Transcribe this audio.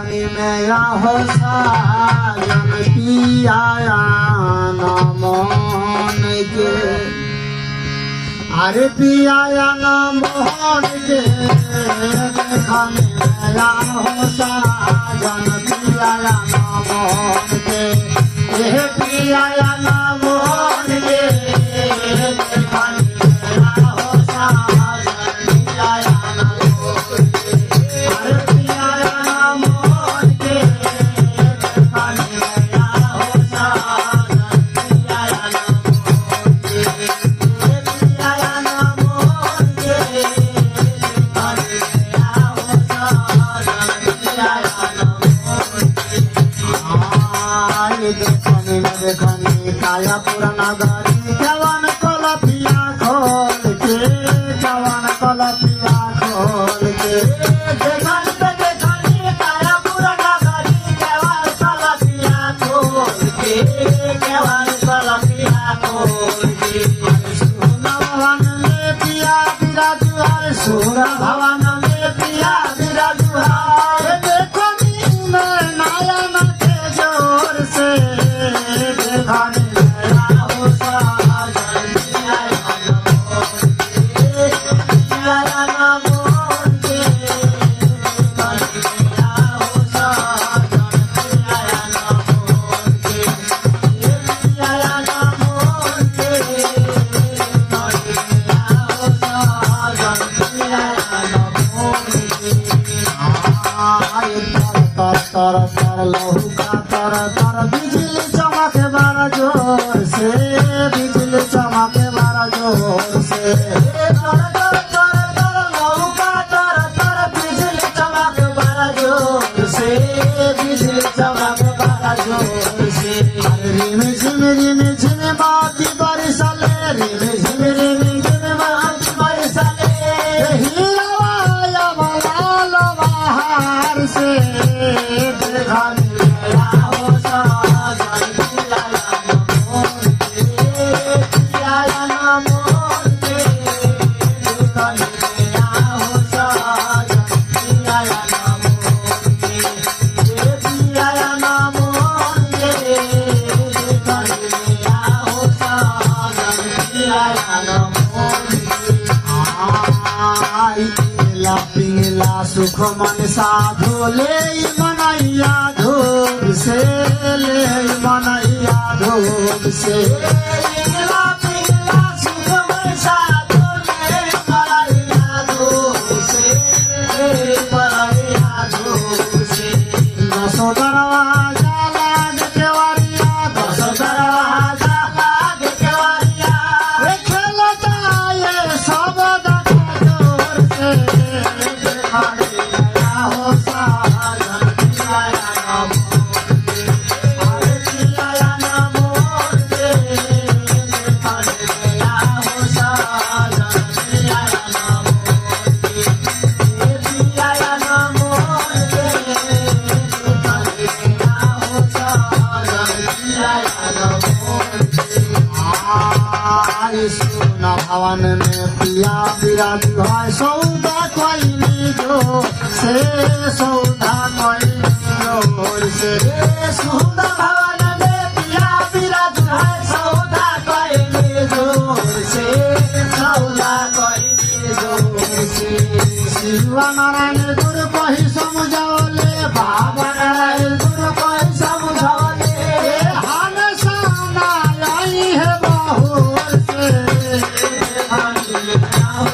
देखनी मेरा हो साजन पिया न मन के अरे पिया न मोहन के देखनी मेरा हो साजन पिया न मोहन के ये पिया न मोहन এখানে কায়া পুরানা গাড়ি, জওয়ান কলাপিয়া খোল কে জওয়ান কলাপিয়া খোল কে যেখান থেকে খানি কায়া পুরানা গাড়ি জওয়ান দিল চমকে মারা জোসে বিজলি চমক মারা জোসে বিজলি চমক पीला सुख मन साधु ले मनैया धूप से ले मनैया धूप से पीला पीला सुख मन साधु ले मनैया धूप से ले मनैया धूप से दसो दरवाजा सुना भवन में पिया विराज है सौदा कोई जो से सौदा कोई जो से सुना भवन में पिया विराज है सौदा कोई जो से सौदा कोई जो से शिवा नारायण